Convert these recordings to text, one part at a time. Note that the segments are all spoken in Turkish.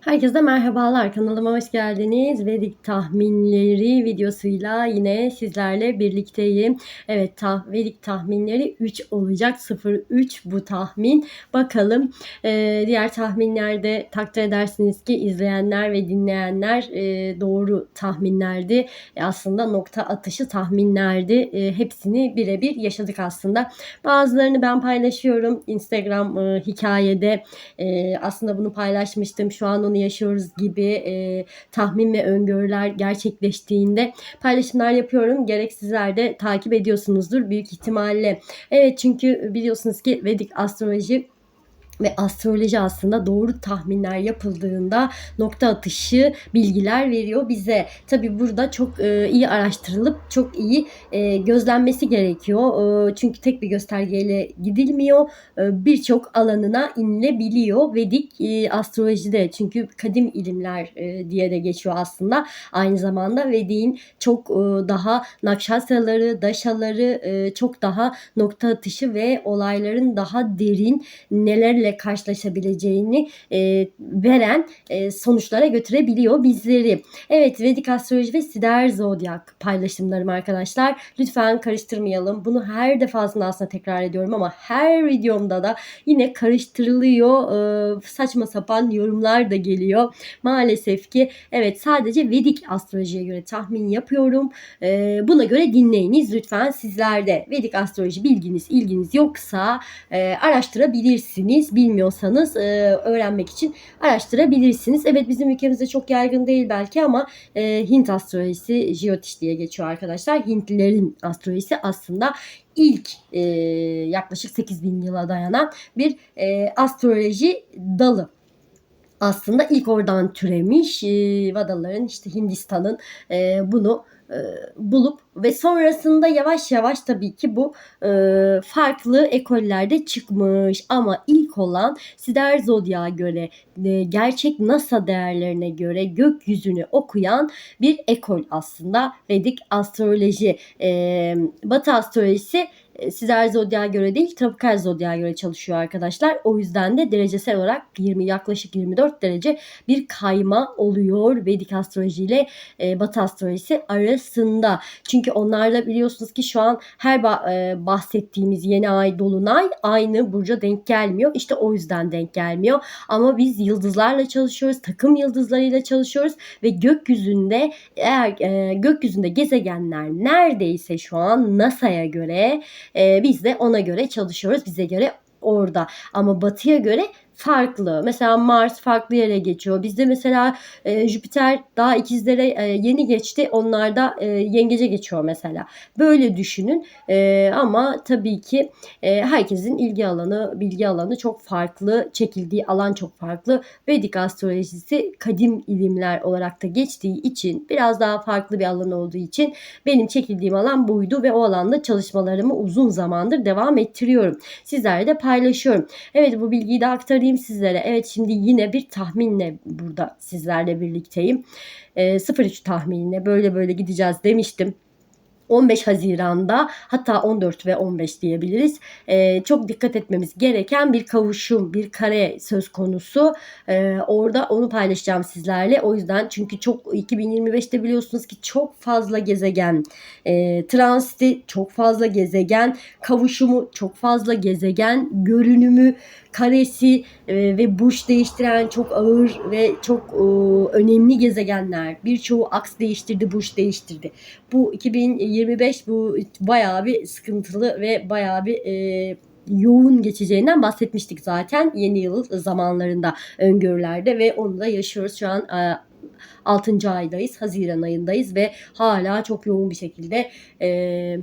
Herkese merhabalar. Kanalıma hoş geldiniz. Vedik tahminleri videosuyla yine sizlerle birlikteyim. Evet, tah Vedik tahminleri 3 olacak. 03 bu tahmin. Bakalım e, diğer tahminlerde takdir edersiniz ki izleyenler ve dinleyenler e, doğru tahminlerdi. E, aslında nokta atışı tahminlerdi. E, hepsini birebir yaşadık aslında. Bazılarını ben paylaşıyorum Instagram e, hikayede. E, aslında bunu paylaşmıştım. Şu an onu yaşıyoruz gibi e, tahmin ve öngörüler gerçekleştiğinde paylaşımlar yapıyorum. Gerek sizler de takip ediyorsunuzdur büyük ihtimalle. Evet çünkü biliyorsunuz ki Vedik astroloji ve astroloji aslında doğru tahminler yapıldığında nokta atışı bilgiler veriyor bize. Tabi burada çok e, iyi araştırılıp çok iyi e, gözlenmesi gerekiyor. E, çünkü tek bir göstergeyle gidilmiyor. E, Birçok alanına inilebiliyor Vedik e, astrolojide. Çünkü kadim ilimler e, diye de geçiyor aslında. Aynı zamanda Vedik'in çok e, daha nakşasaları, daşaları e, çok daha nokta atışı ve olayların daha derin nelerle ile karşılaşabileceğini e, veren e, sonuçlara götürebiliyor bizleri. Evet Vedik astroloji ve sider zodyak paylaşımlarım arkadaşlar. Lütfen karıştırmayalım. Bunu her defasında aslında tekrar ediyorum ama her videomda da yine karıştırılıyor. E, saçma sapan yorumlar da geliyor. Maalesef ki evet sadece Vedik astrolojiye göre tahmin yapıyorum. E, buna göre dinleyiniz lütfen sizler de Vedik astroloji bilginiz, ilginiz yoksa e, araştırabilirsiniz bilmiyorsanız e, öğrenmek için araştırabilirsiniz. Evet bizim ülkemizde çok yaygın değil belki ama e, Hint astrolojisi Jyotish diye geçiyor arkadaşlar. Hintlilerin astrolojisi aslında ilk e, yaklaşık 8000 yıla dayanan bir e, astroloji dalı aslında ilk oradan türemiş. E, Vadaların işte Hindistan'ın e, bunu bulup ve sonrasında yavaş yavaş tabii ki bu e, farklı ekollerde çıkmış. Ama ilk olan Sider Zodya'ya göre e, gerçek NASA değerlerine göre gökyüzünü okuyan bir ekol aslında. Vedik astroloji e, Batı astrolojisi e, Sizer Zodya'ya göre değil tropikal Zodya'ya göre çalışıyor arkadaşlar. O yüzden de derecesel olarak 20 yaklaşık 24 derece bir kayma oluyor Vedik astroloji ile e, Batı astrolojisi arasında. Çünkü onlarla biliyorsunuz ki şu an her e, bahsettiğimiz yeni ay dolunay aynı burca denk gelmiyor. İşte o yüzden denk gelmiyor. Ama biz yıldızlarla çalışıyoruz. Takım yıldızlarıyla çalışıyoruz ve gökyüzünde eğer e, gökyüzünde gezegenler neredeyse şu an NASA'ya göre e, biz de ona göre çalışıyoruz. Bize göre orada. Ama batıya göre farklı. Mesela Mars farklı yere geçiyor. Bizde mesela e, Jüpiter daha ikizlere e, yeni geçti. Onlarda e, yengece geçiyor mesela. Böyle düşünün. E, ama tabii ki e, herkesin ilgi alanı, bilgi alanı çok farklı. Çekildiği alan çok farklı. Vedik astrolojisi kadim ilimler olarak da geçtiği için biraz daha farklı bir alan olduğu için benim çekildiğim alan buydu ve o alanda çalışmalarımı uzun zamandır devam ettiriyorum. Sizlerle de paylaşıyorum. Evet bu bilgiyi de aktarayım söyleyeyim sizlere. Evet şimdi yine bir tahminle burada sizlerle birlikteyim. E, 03 tahminine böyle böyle gideceğiz demiştim. 15 Haziran'da hatta 14 ve 15 diyebiliriz. E, çok dikkat etmemiz gereken bir kavuşum, bir kare söz konusu. E, orada onu paylaşacağım sizlerle. O yüzden çünkü çok 2025'te biliyorsunuz ki çok fazla gezegen e, transiti, çok fazla gezegen kavuşumu, çok fazla gezegen görünümü karesi e, ve burç değiştiren çok ağır ve çok e, önemli gezegenler. Birçoğu aks değiştirdi, burç değiştirdi. Bu 2025 bu bayağı bir sıkıntılı ve bayağı bir e, yoğun geçeceğinden bahsetmiştik zaten yeni yıl zamanlarında öngörülerde ve onu da yaşıyoruz şu an e, 6. aydayız Haziran ayındayız ve hala çok yoğun bir şekilde eee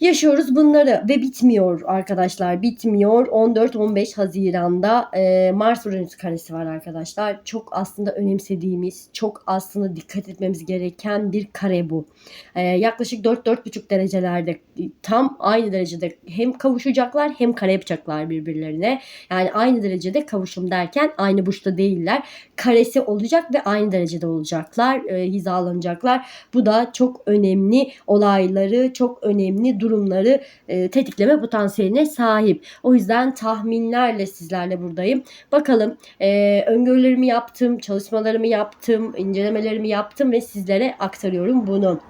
yaşıyoruz bunları ve bitmiyor arkadaşlar bitmiyor. 14-15 Haziran'da e, Mars Uranüs karesi var arkadaşlar. Çok aslında önemsediğimiz çok aslında dikkat etmemiz gereken bir kare bu. E, yaklaşık 4-4,5 derecelerde tam aynı derecede hem kavuşacaklar hem kare yapacaklar birbirlerine. Yani aynı derecede kavuşum derken aynı burçta değiller. Karesi olacak ve aynı derecede olacaklar e, hizalanacaklar. Bu da çok önemli olayları çok önemli durumları e, tetikleme potansiyeline sahip. O yüzden tahminlerle sizlerle buradayım. Bakalım e, öngörülerimi yaptım, çalışmalarımı yaptım, incelemelerimi yaptım ve sizlere aktarıyorum bunu.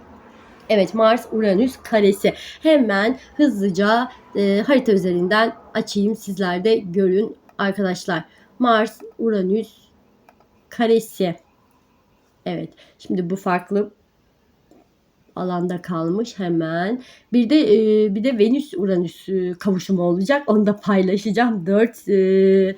Evet Mars Uranüs karesi. Hemen hızlıca e, harita üzerinden açayım sizler de görün arkadaşlar. Mars Uranüs karesi. Evet. Şimdi bu farklı alanda kalmış hemen. Bir de e, bir de Venüs Uranüs kavuşumu olacak. Onu da paylaşacağım. 4 e,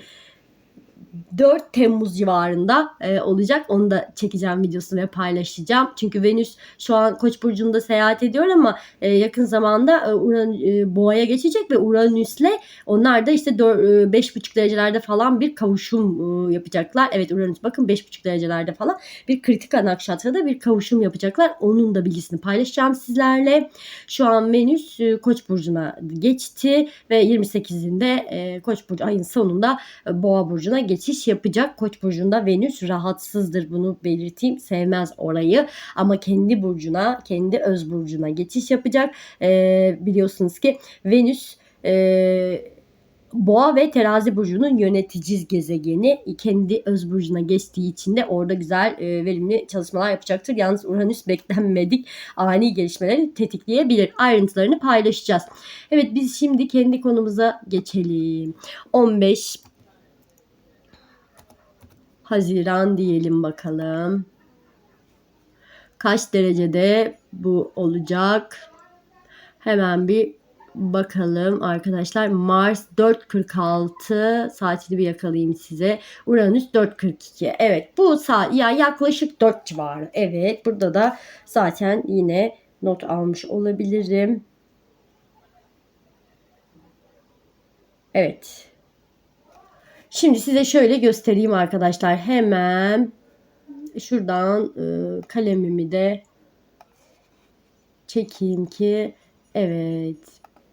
4 Temmuz civarında e, olacak. Onu da çekeceğim videosunu ve paylaşacağım. Çünkü Venüs şu an Koç burcunda seyahat ediyor ama e, yakın zamanda e, Uran e, Boğa'ya geçecek ve Uranüs'le onlar da işte 5,5 derecelerde falan bir kavuşum e, yapacaklar. Evet Uranüs bakın 5,5 derecelerde falan bir kritik nakşatrada bir kavuşum yapacaklar. Onun da bilgisini paylaşacağım sizlerle. Şu an Venüs e, Koç burcuna geçti ve 28'inde e, Koç burcu ayın sonunda e, Boğa burcuna geçiş yapacak. Koç burcunda Venüs rahatsızdır bunu belirteyim. Sevmez orayı ama kendi burcuna, kendi öz burcuna geçiş yapacak. E, biliyorsunuz ki Venüs e, Boğa ve Terazi burcunun yönetici gezegeni kendi öz burcuna geçtiği için de orada güzel e, verimli çalışmalar yapacaktır. Yalnız Uranüs beklenmedik ani gelişmeleri tetikleyebilir. Ayrıntılarını paylaşacağız. Evet biz şimdi kendi konumuza geçelim. 15 Haziran diyelim bakalım. Kaç derecede bu olacak? Hemen bir bakalım arkadaşlar. Mars 4.46 saatini bir yakalayayım size. Uranüs 4.42. Evet bu saat ya yaklaşık 4 civarı. Evet burada da zaten yine not almış olabilirim. Evet. Şimdi size şöyle göstereyim arkadaşlar. Hemen şuradan e, kalemimi de çekeyim ki evet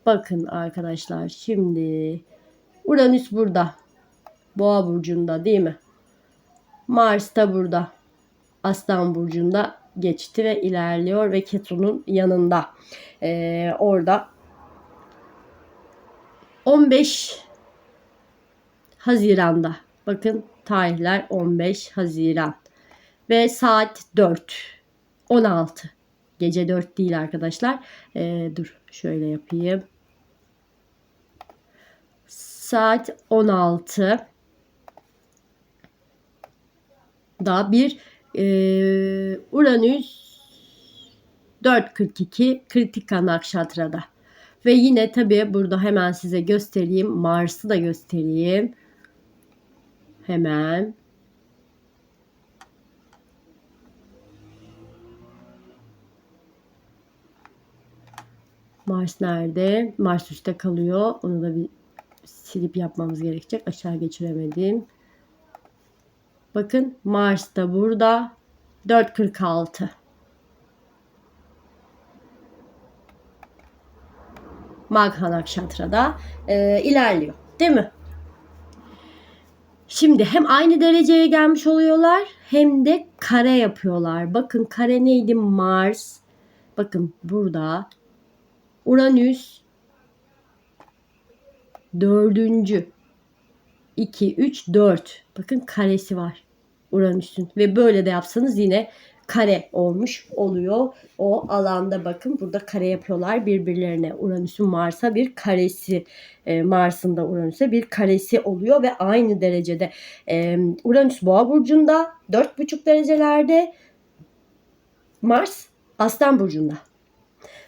bakın arkadaşlar şimdi Uranüs burada Boğa burcunda değil mi? Mars da burada Aslan burcunda geçti ve ilerliyor ve Ketu'nun yanında. Ee, orada 15 Haziran'da. Bakın tarihler 15 Haziran. Ve saat 4. 16. Gece 4 değil arkadaşlar. Ee, dur şöyle yapayım. Saat 16. Da bir e, Uranüs 4.42 kritika nakşatrada. Ve yine tabi burada hemen size göstereyim. Mars'ı da göstereyim. Hemen. Mars nerede? Mars üstte kalıyor. Onu da bir silip yapmamız gerekecek. Aşağı geçiremedim. Bakın Mars da burada. 4.46. Magha Nakshatra'da e, ilerliyor. Değil mi? Şimdi hem aynı dereceye gelmiş oluyorlar hem de kare yapıyorlar. Bakın kare neydi? Mars. Bakın burada Uranüs dördüncü 2, 3, 4. Bakın karesi var Uranüs'ün. Ve böyle de yapsanız yine kare olmuş oluyor. O alanda bakın burada kare yapıyorlar birbirlerine. Uranüs'ün Mars'a bir karesi, e, Mars'ın da Uranüs'e bir karesi oluyor ve aynı derecede e, Uranüs Boğa burcunda 4,5 derecelerde Mars Aslan burcunda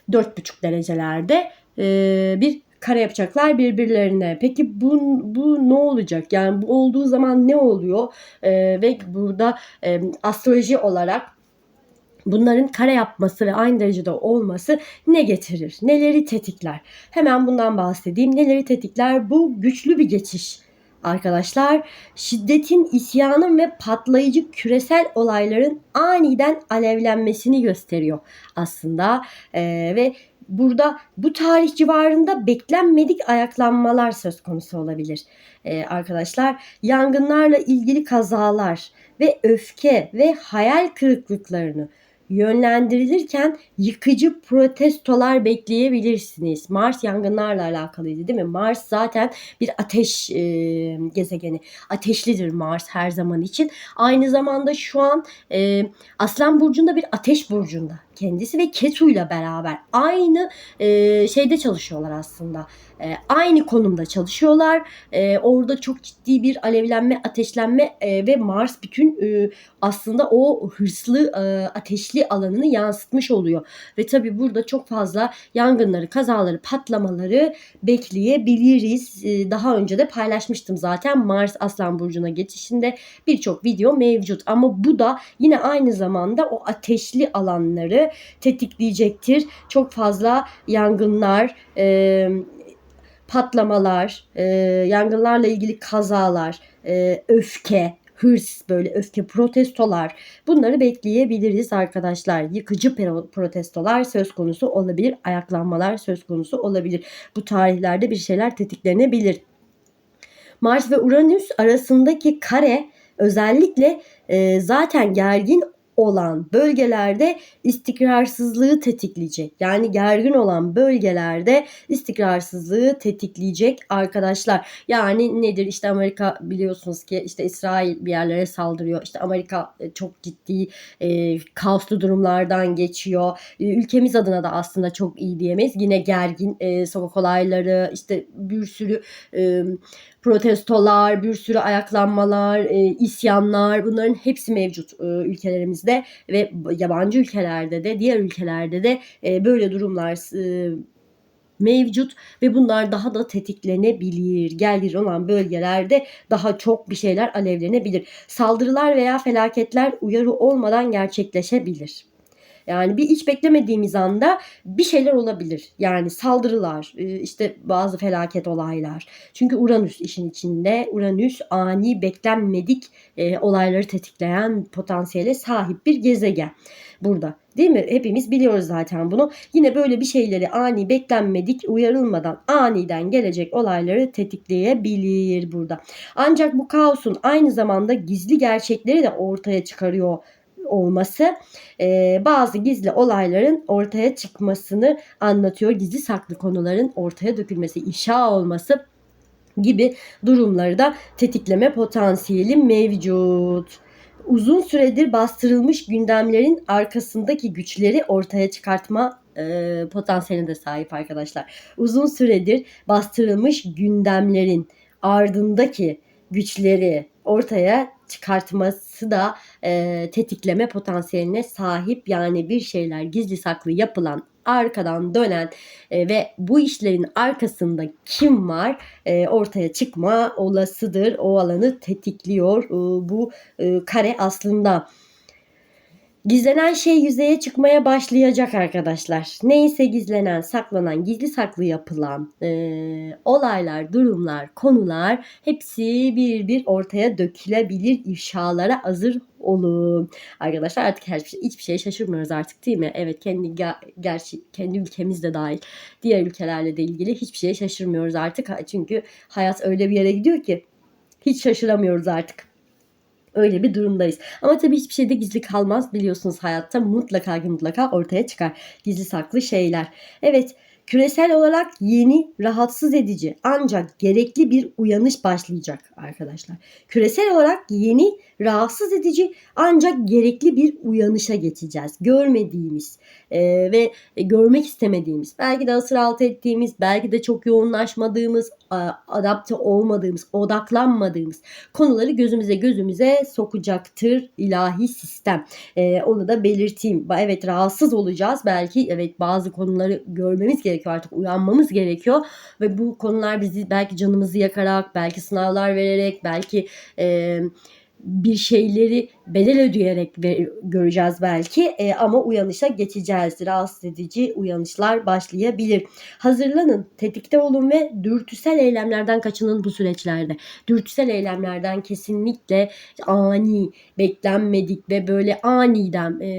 4,5 derecelerde e, bir kare yapacaklar birbirlerine. Peki bu, bu ne olacak? Yani bu olduğu zaman ne oluyor? E, ve burada e, astroloji olarak bunların kare yapması ve aynı derecede olması ne getirir? Neleri tetikler? Hemen bundan bahsedeyim. Neleri tetikler? Bu güçlü bir geçiş arkadaşlar. Şiddetin, isyanın ve patlayıcı küresel olayların aniden alevlenmesini gösteriyor aslında. Ee, ve burada bu tarih civarında beklenmedik ayaklanmalar söz konusu olabilir ee, arkadaşlar. Yangınlarla ilgili kazalar ve öfke ve hayal kırıklıklarını yönlendirilirken yıkıcı protestolar bekleyebilirsiniz. Mars yangınlarla alakalıydı değil mi? Mars zaten bir ateş e, gezegeni. Ateşlidir Mars her zaman için. Aynı zamanda şu an e, Aslan Burcu'nda bir ateş burcunda kendisi ve Ketu'yla beraber aynı e, şeyde çalışıyorlar aslında. E, aynı konumda çalışıyorlar. E, orada çok ciddi bir alevlenme, ateşlenme e, ve Mars bütün e, aslında o hırslı, e, ateşli alanını yansıtmış oluyor. Ve tabi burada çok fazla yangınları, kazaları, patlamaları bekleyebiliriz. E, daha önce de paylaşmıştım zaten Mars Aslan Burcu'na geçişinde birçok video mevcut. Ama bu da yine aynı zamanda o ateşli alanları tetikleyecektir. Çok fazla yangınlar, e, patlamalar, e, yangınlarla ilgili kazalar, e, öfke, hırs, böyle öfke protestolar bunları bekleyebiliriz arkadaşlar. Yıkıcı protestolar söz konusu olabilir, ayaklanmalar söz konusu olabilir. Bu tarihlerde bir şeyler tetiklenebilir. Mars ve Uranüs arasındaki kare özellikle e, zaten gergin olan bölgelerde istikrarsızlığı tetikleyecek. Yani gergin olan bölgelerde istikrarsızlığı tetikleyecek arkadaşlar. Yani nedir? İşte Amerika biliyorsunuz ki işte İsrail bir yerlere saldırıyor. İşte Amerika e, çok ciddi e, kaoslu durumlardan geçiyor. E, ülkemiz adına da aslında çok iyi diyemeyiz. Yine gergin e, sokak olayları işte bir sürü e, protestolar, bir sürü ayaklanmalar, e, isyanlar bunların hepsi mevcut e, ülkelerimizde ve yabancı ülkelerde de diğer ülkelerde de e, böyle durumlar e, mevcut ve bunlar daha da tetiklenebilir. Gergin olan bölgelerde daha çok bir şeyler alevlenebilir. Saldırılar veya felaketler uyarı olmadan gerçekleşebilir. Yani bir hiç beklemediğimiz anda bir şeyler olabilir. Yani saldırılar, e, işte bazı felaket olaylar. Çünkü Uranüs işin içinde. Uranüs ani beklenmedik e, olayları tetikleyen potansiyele sahip bir gezegen burada. Değil mi? Hepimiz biliyoruz zaten bunu. Yine böyle bir şeyleri ani beklenmedik, uyarılmadan aniden gelecek olayları tetikleyebilir burada. Ancak bu kaosun aynı zamanda gizli gerçekleri de ortaya çıkarıyor olması e, bazı gizli olayların ortaya çıkmasını anlatıyor. Gizli saklı konuların ortaya dökülmesi, ifşa olması gibi durumları da tetikleme potansiyeli mevcut. Uzun süredir bastırılmış gündemlerin arkasındaki güçleri ortaya çıkartma e, potansiyeline de sahip arkadaşlar. Uzun süredir bastırılmış gündemlerin ardındaki güçleri ortaya çıkartması da e, tetikleme potansiyeline sahip. Yani bir şeyler gizli saklı yapılan arkadan dönen e, ve bu işlerin arkasında kim var e, ortaya çıkma olasıdır. O alanı tetikliyor e, bu e, kare aslında. Gizlenen şey yüzeye çıkmaya başlayacak arkadaşlar. Neyse gizlenen, saklanan, gizli saklı yapılan e, olaylar, durumlar, konular hepsi bir bir ortaya dökülebilir ifşalara hazır olun. Arkadaşlar artık her şey, hiçbir şeye şaşırmıyoruz artık değil mi? Evet kendi gerçi kendi ülkemizde dahil diğer ülkelerle de ilgili hiçbir şeye şaşırmıyoruz artık. Çünkü hayat öyle bir yere gidiyor ki hiç şaşıramıyoruz artık. Öyle bir durumdayız. Ama tabii hiçbir şeyde gizli kalmaz. Biliyorsunuz hayatta mutlaka mutlaka ortaya çıkar. Gizli saklı şeyler. Evet küresel olarak yeni rahatsız edici ancak gerekli bir uyanış başlayacak arkadaşlar. Küresel olarak yeni rahatsız edici ancak gerekli bir uyanışa geçeceğiz. Görmediğimiz e, ve görmek istemediğimiz, belki de asır altı ettiğimiz, belki de çok yoğunlaşmadığımız, adapte olmadığımız, odaklanmadığımız konuları gözümüze gözümüze sokacaktır ilahi sistem. E, onu da belirteyim. Evet rahatsız olacağız. Belki evet bazı konuları görmemiz gerekiyor artık uyanmamız gerekiyor. Ve bu konular bizi belki canımızı yakarak, belki sınavlar vererek, belki e, bir şeyleri bedel ödeyerek göreceğiz belki e, ama uyanışa geçeceğiz. Rahatsız edici uyanışlar başlayabilir. Hazırlanın, tetikte olun ve dürtüsel eylemlerden kaçının bu süreçlerde. Dürtüsel eylemlerden kesinlikle ani, beklenmedik ve böyle aniden e,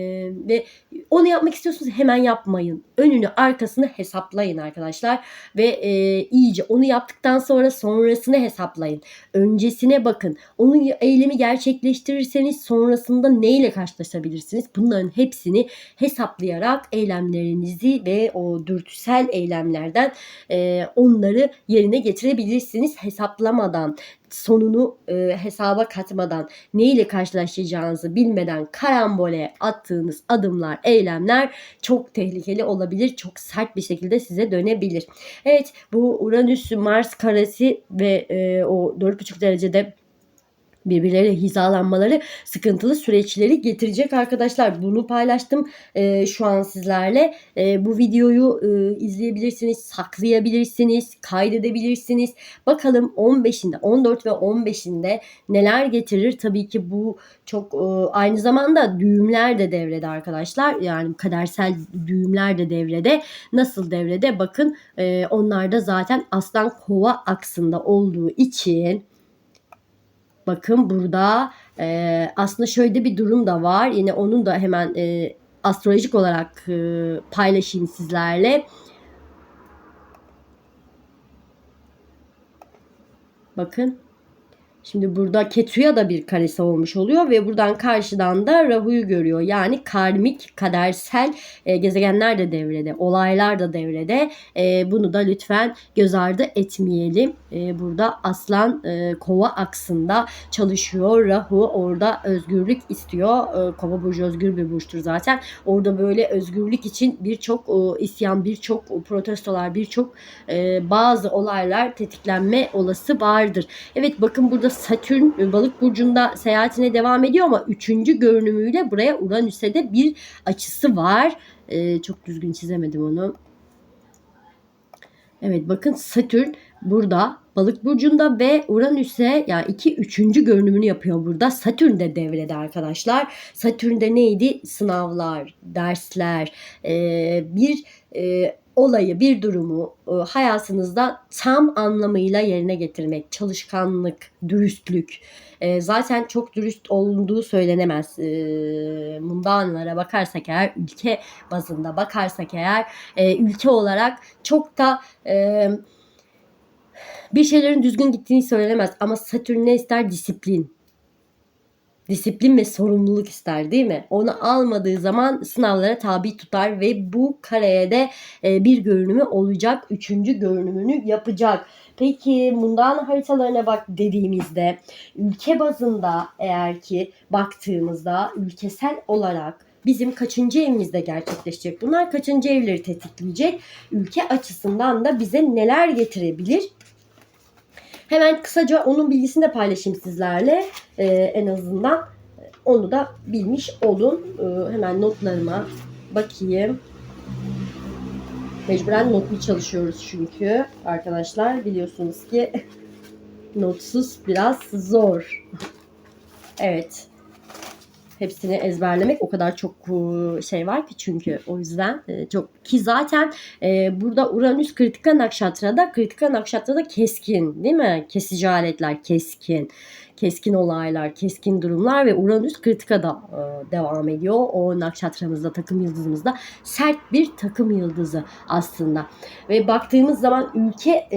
ve onu yapmak istiyorsunuz hemen yapmayın. Önünü arkasını hesaplayın arkadaşlar ve e, iyice onu yaptıktan sonra sonrasını hesaplayın. Öncesine bakın. Onu eylemi gerçekleştirirseniz son sonrasında neyle karşılaşabilirsiniz? Bunların hepsini hesaplayarak eylemlerinizi ve o dürtüsel eylemlerden e, onları yerine getirebilirsiniz hesaplamadan sonunu e, hesaba katmadan neyle karşılaşacağınızı bilmeden karambole attığınız adımlar, eylemler çok tehlikeli olabilir. Çok sert bir şekilde size dönebilir. Evet bu Uranüs Mars karesi ve e, o 4,5 derecede birbirleriyle hizalanmaları sıkıntılı süreçleri getirecek arkadaşlar. Bunu paylaştım e, şu an sizlerle. E, bu videoyu e, izleyebilirsiniz, saklayabilirsiniz, kaydedebilirsiniz. Bakalım 15'inde, 14 ve 15'inde neler getirir? Tabii ki bu çok e, aynı zamanda düğümler de devrede arkadaşlar. Yani kadersel düğümler de devrede. Nasıl devrede? Bakın e, onlar da zaten aslan kova aksında olduğu için Bakın burada e, aslında şöyle bir durum da var. Yine onun da hemen e, astrolojik olarak e, paylaşayım sizlerle. Bakın Şimdi burada Ketu'ya da bir karesi olmuş oluyor ve buradan karşıdan da Rahu'yu görüyor. Yani karmik, kadersel e, gezegenler de devrede, olaylar da devrede. E, bunu da lütfen göz ardı etmeyelim. E, burada aslan e, kova aksında çalışıyor. Rahu orada özgürlük istiyor. E, kova burcu özgür bir burçtur zaten. Orada böyle özgürlük için birçok e, isyan, birçok protestolar, birçok e, bazı olaylar tetiklenme olası vardır. Evet bakın burada Satürn e, balık burcunda seyahatine devam ediyor ama üçüncü görünümüyle buraya Uranüs'e de bir açısı var. Ee, çok düzgün çizemedim onu. Evet bakın Satürn burada balık burcunda ve Uranüs'e yani iki üçüncü görünümünü yapıyor burada. Satürn de devrede arkadaşlar. Satürn'de neydi? Sınavlar, dersler, ee, bir e, olayı, bir durumu e, hayatınızda tam anlamıyla yerine getirmek, çalışkanlık, dürüstlük. E, zaten çok dürüst olduğu söylenemez. E, mundanlara bakarsak eğer, ülke bazında bakarsak eğer, ülke olarak çok da bir şeylerin düzgün gittiğini söylenemez. Ama Satürn ne ister? Disiplin disiplin ve sorumluluk ister değil mi? Onu almadığı zaman sınavlara tabi tutar ve bu kareye de e, bir görünümü olacak. Üçüncü görünümünü yapacak. Peki bundan haritalarına bak dediğimizde ülke bazında eğer ki baktığımızda ülkesel olarak bizim kaçıncı evimizde gerçekleşecek? Bunlar kaçıncı evleri tetikleyecek? Ülke açısından da bize neler getirebilir? Hemen kısaca onun bilgisini de paylaşayım sizlerle. Ee, en azından onu da bilmiş olun. Ee, hemen notlarıma bakayım. Mecburen notlu çalışıyoruz çünkü arkadaşlar biliyorsunuz ki notsuz biraz zor. evet hepsini ezberlemek o kadar çok e, şey var ki çünkü o yüzden e, çok ki zaten e, burada Uranüs Kritika Nakşatra'da Kritika Nakşatra'da keskin değil mi? Kesici aletler keskin. Keskin olaylar, keskin durumlar ve Uranüs Kritika'da e, devam ediyor. O nakşatramızda, takım yıldızımızda sert bir takım yıldızı aslında. Ve baktığımız zaman ülke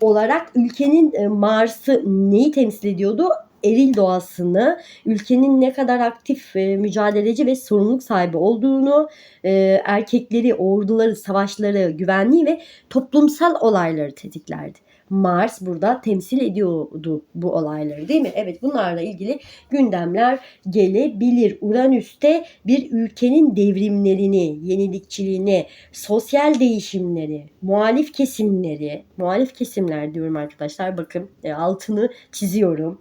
olarak ülkenin Mars'ı neyi temsil ediyordu? Eril doğasını, ülkenin ne kadar aktif, e, mücadeleci ve sorumluluk sahibi olduğunu, e, erkekleri, orduları, savaşları, güvenliği ve toplumsal olayları tetiklerdi. Mars burada temsil ediyordu bu olayları değil mi? Evet bunlarla ilgili gündemler gelebilir. Uranüs'te bir ülkenin devrimlerini, yenilikçiliğini, sosyal değişimleri, muhalif kesimleri, muhalif kesimler diyorum arkadaşlar bakın e, altını çiziyorum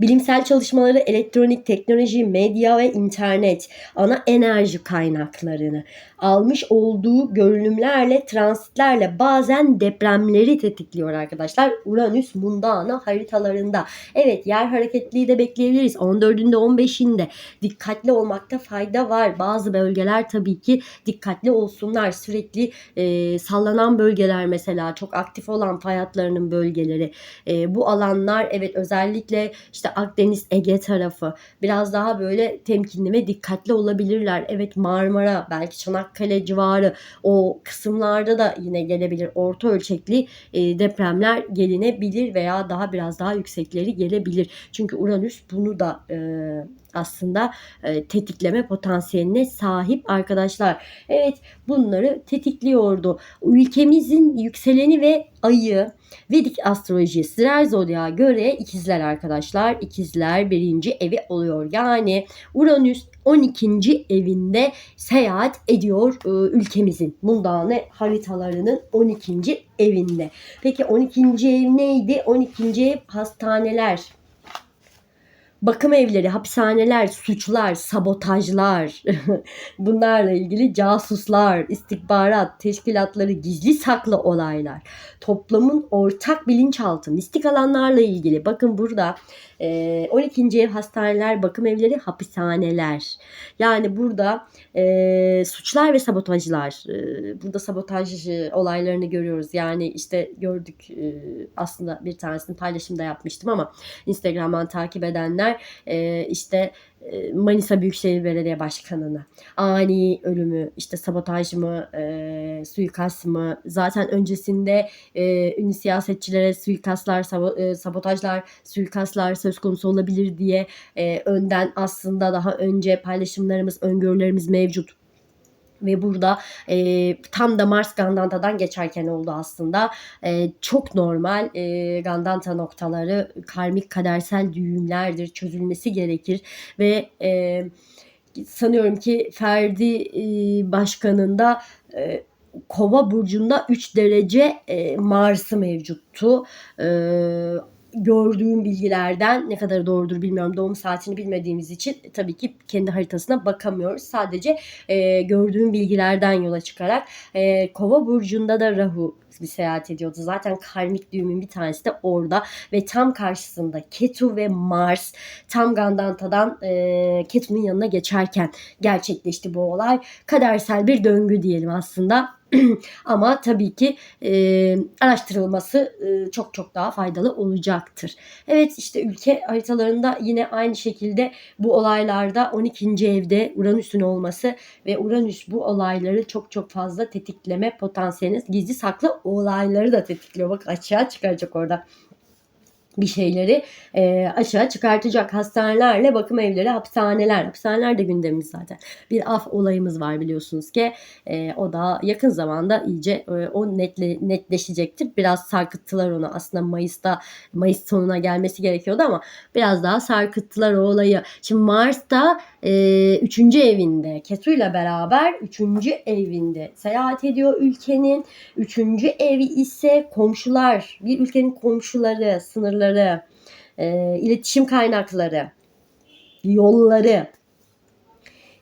bilimsel çalışmaları elektronik teknoloji, medya ve internet, ana enerji kaynaklarını almış olduğu görünümlerle, transitlerle bazen depremleri tetikliyor arkadaşlar. Uranüs mundana haritalarında. Evet yer hareketliği de bekleyebiliriz. 14'ünde 15'inde dikkatli olmakta fayda var. Bazı bölgeler tabii ki dikkatli olsunlar. Sürekli e, sallanan bölgeler mesela çok aktif olan fay hatlarının bölgeleri. E, bu alanlar evet özellikle işte Akdeniz, Ege tarafı biraz daha böyle temkinli ve dikkatli olabilirler. Evet Marmara, belki Çanakkale civarı o kısımlarda da yine gelebilir. Orta ölçekli e, depremler gelinebilir veya daha biraz daha yüksekleri gelebilir. Çünkü Uranüs bunu da e, aslında e, tetikleme potansiyeline sahip arkadaşlar. Evet bunları tetikliyordu. Ülkemizin yükseleni ve ayı Vedik astroloji Sirer Zodya göre ikizler arkadaşlar. İkizler birinci evi oluyor. Yani Uranüs 12. evinde seyahat ediyor e, ülkemizin. Mundane haritalarının 12. evinde. Peki 12. ev neydi? 12. ev hastaneler, bakım evleri, hapishaneler, suçlar, sabotajlar, bunlarla ilgili casuslar, istihbarat, teşkilatları, gizli saklı olaylar, toplumun ortak bilinçaltı, mistik alanlarla ilgili. Bakın burada 12. ev hastaneler, bakım evleri, hapishaneler. Yani burada e, suçlar ve sabotajlar. E, burada sabotaj olaylarını görüyoruz. Yani işte gördük e, aslında bir tanesini paylaşımda yapmıştım ama Instagram'dan takip edenler e, işte Manisa Büyükşehir Belediye Başkanı'nı ani ölümü işte sabotaj mı e, suikast mı? Zaten öncesinde e, ünlü siyasetçilere suikastlar e, sabotajlar suikastlar söz konusu olabilir diye e, önden aslında daha önce paylaşımlarımız öngörülerimiz mevcut ve burada e, tam da Mars Gandanta'dan geçerken oldu aslında. E, çok normal e, Gandanta noktaları karmik kadersel düğümlerdir. Çözülmesi gerekir ve e, sanıyorum ki Ferdi e, Başkan'ın e, Kova burcunda 3 derece e, Mars'ı mevcuttu. E, gördüğüm bilgilerden ne kadar doğrudur bilmiyorum. Doğum saatini bilmediğimiz için tabii ki kendi haritasına bakamıyoruz. Sadece e, gördüğüm bilgilerden yola çıkarak e, Kova burcunda da Rahu bir seyahat ediyordu. Zaten karmik düğümün bir tanesi de orada ve tam karşısında Ketu ve Mars tam Gandanta'dan e, Ketu'nun yanına geçerken gerçekleşti bu olay. Kadersel bir döngü diyelim aslında. Ama tabii ki e, araştırılması e, çok çok daha faydalı olacaktır. Evet işte ülke haritalarında yine aynı şekilde bu olaylarda 12. evde Uranüs'ün olması ve Uranüs bu olayları çok çok fazla tetikleme potansiyeliniz gizli saklı olayları da tetikliyor. Bak açığa çıkaracak orada bir şeyleri e, aşağı çıkartacak hastanelerle bakım evleri, hapishaneler. Hapishaneler de gündemimiz zaten. Bir af olayımız var biliyorsunuz ki e, o da yakın zamanda iyice e, o netle, netleşecektir. Biraz sarkıttılar onu. Aslında Mayıs'ta Mayıs sonuna gelmesi gerekiyordu ama biraz daha sarkıttılar o olayı. Şimdi Mars'ta e, üçüncü evinde Ketu'yla beraber üçüncü evinde seyahat ediyor ülkenin. Üçüncü evi ise komşular, bir ülkenin komşuları, sınırları, e, iletişim kaynakları, yolları,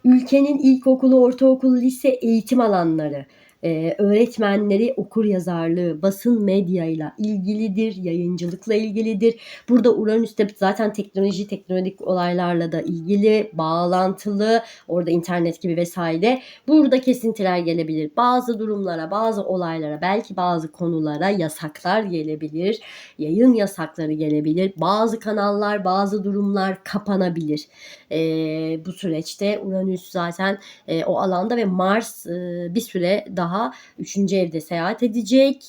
ülkenin ilkokulu, ortaokulu, lise eğitim alanları, e, öğretmenleri okur yazarlığı, basın medyayla ilgilidir, yayıncılıkla ilgilidir. Burada Uranüs'te zaten teknoloji, teknolojik olaylarla da ilgili, bağlantılı, orada internet gibi vesaire. Burada kesintiler gelebilir. Bazı durumlara, bazı olaylara, belki bazı konulara yasaklar gelebilir. Yayın yasakları gelebilir. Bazı kanallar, bazı durumlar kapanabilir. E, bu süreçte Uranüs zaten e, o alanda ve Mars e, bir süre daha daha 3. evde seyahat edecek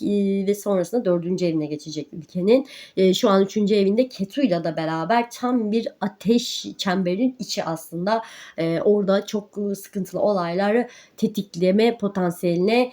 ve sonrasında 4. evine geçecek ülkenin. Şu an 3. evinde Ketu'yla da beraber tam bir ateş çemberin içi aslında. Orada çok sıkıntılı olayları tetikleme potansiyeline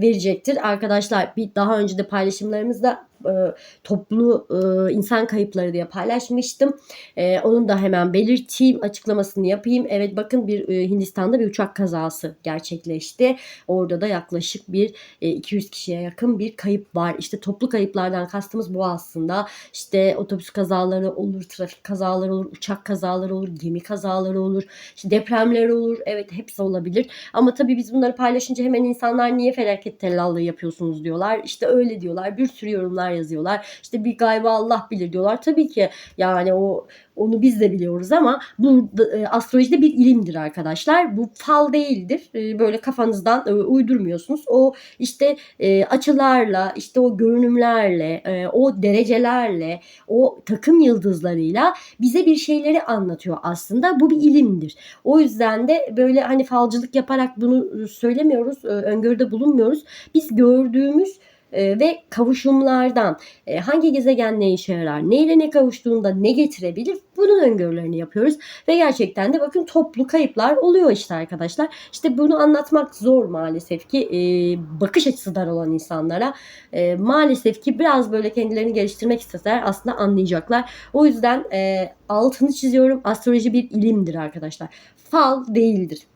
verecektir. Arkadaşlar bir daha önce de paylaşımlarımızda e, toplu e, insan kayıpları diye paylaşmıştım. E, onun da hemen belirteyim, açıklamasını yapayım. Evet bakın bir e, Hindistan'da bir uçak kazası gerçekleşti. Orada da yaklaşık bir e, 200 kişiye yakın bir kayıp var. İşte toplu kayıplardan kastımız bu aslında. İşte otobüs kazaları olur, trafik kazaları olur, uçak kazaları olur, gemi kazaları olur, işte depremler olur. Evet hepsi olabilir. Ama tabii biz bunları paylaşınca hemen insanlar niye felaket tellallığı yapıyorsunuz diyorlar. İşte öyle diyorlar. Bir sürü yorumlar yazıyorlar. İşte bir gayba Allah bilir diyorlar. Tabii ki yani o onu biz de biliyoruz ama bu e, astrolojide bir ilimdir arkadaşlar. Bu fal değildir. E, böyle kafanızdan e, uydurmuyorsunuz. O işte e, açılarla, işte o görünümlerle, e, o derecelerle, o takım yıldızlarıyla bize bir şeyleri anlatıyor aslında. Bu bir ilimdir. O yüzden de böyle hani falcılık yaparak bunu söylemiyoruz, e, öngörüde bulunmuyoruz. Biz gördüğümüz e, ve kavuşumlardan e, hangi gezegen ne işe yarar, neyle ne kavuştuğunda ne getirebilir bunun öngörülerini yapıyoruz. Ve gerçekten de bakın toplu kayıplar oluyor işte arkadaşlar. İşte bunu anlatmak zor maalesef ki e, bakış açısı dar olan insanlara. E, maalesef ki biraz böyle kendilerini geliştirmek isteseler aslında anlayacaklar. O yüzden altını çiziyorum astroloji bir ilimdir arkadaşlar. Fal değildir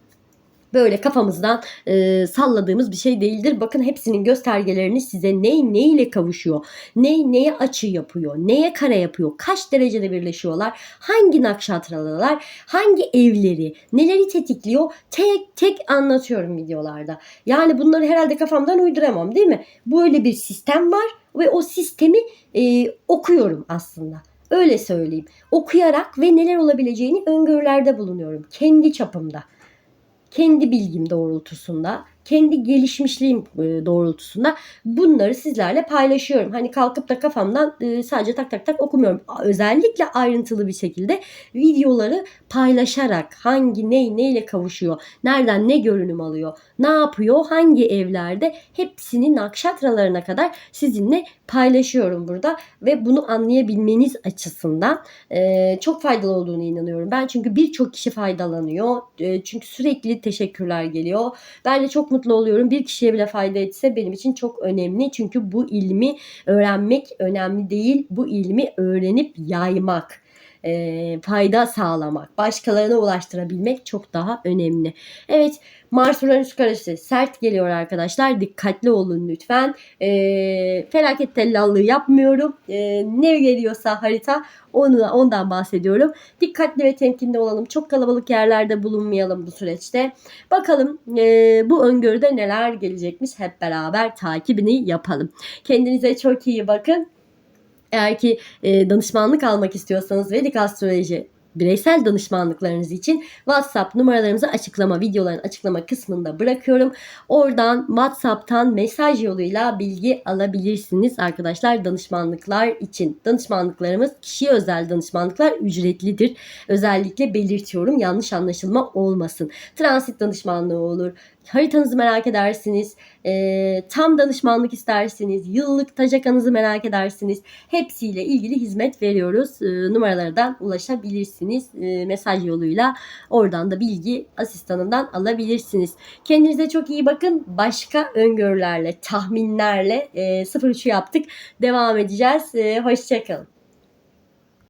böyle kafamızdan e, salladığımız bir şey değildir. Bakın hepsinin göstergelerini size ney neyle kavuşuyor, ney neye açı yapıyor, neye kare yapıyor, kaç derecede birleşiyorlar, hangi nakşatralar, hangi evleri, neleri tetikliyor tek tek anlatıyorum videolarda. Yani bunları herhalde kafamdan uyduramam değil mi? Böyle bir sistem var ve o sistemi e, okuyorum aslında. Öyle söyleyeyim. Okuyarak ve neler olabileceğini öngörülerde bulunuyorum. Kendi çapımda kendi bilgim doğrultusunda, kendi gelişmişliğim e, doğrultusunda bunları sizlerle paylaşıyorum. Hani kalkıp da kafamdan e, sadece tak tak tak okumuyorum. Özellikle ayrıntılı bir şekilde videoları paylaşarak hangi ney neyle kavuşuyor, nereden ne görünüm alıyor, ne yapıyor, hangi evlerde hepsini nakşatralarına kadar sizinle paylaşıyorum burada ve bunu anlayabilmeniz açısından e, çok faydalı olduğunu inanıyorum. Ben çünkü birçok kişi faydalanıyor. Çünkü sürekli teşekkürler geliyor. Ben de çok mutlu oluyorum. Bir kişiye bile fayda etse benim için çok önemli. Çünkü bu ilmi öğrenmek önemli değil. Bu ilmi öğrenip yaymak e, fayda sağlamak, başkalarına ulaştırabilmek çok daha önemli. Evet Mars Uranüs karesi sert geliyor arkadaşlar. Dikkatli olun lütfen. E, felaket tellallığı yapmıyorum. E, ne geliyorsa harita onu, ondan bahsediyorum. Dikkatli ve temkinli olalım. Çok kalabalık yerlerde bulunmayalım bu süreçte. Bakalım e, bu öngörüde neler gelecekmiş hep beraber takibini yapalım. Kendinize çok iyi bakın. Eğer ki e, danışmanlık almak istiyorsanız Vedik Astroloji bireysel danışmanlıklarınız için WhatsApp numaralarımızı açıklama videoların açıklama kısmında bırakıyorum. Oradan WhatsApp'tan mesaj yoluyla bilgi alabilirsiniz arkadaşlar danışmanlıklar için. Danışmanlıklarımız kişiye özel danışmanlıklar ücretlidir. Özellikle belirtiyorum yanlış anlaşılma olmasın. Transit danışmanlığı olur, haritanızı merak edersiniz, e, tam danışmanlık istersiniz, yıllık tacakanızı merak edersiniz. Hepsiyle ilgili hizmet veriyoruz. E, numaralardan ulaşabilirsiniz e, mesaj yoluyla. Oradan da bilgi asistanından alabilirsiniz. Kendinize çok iyi bakın. Başka öngörülerle, tahminlerle e, 03'ü yaptık. Devam edeceğiz. E, hoşçakalın.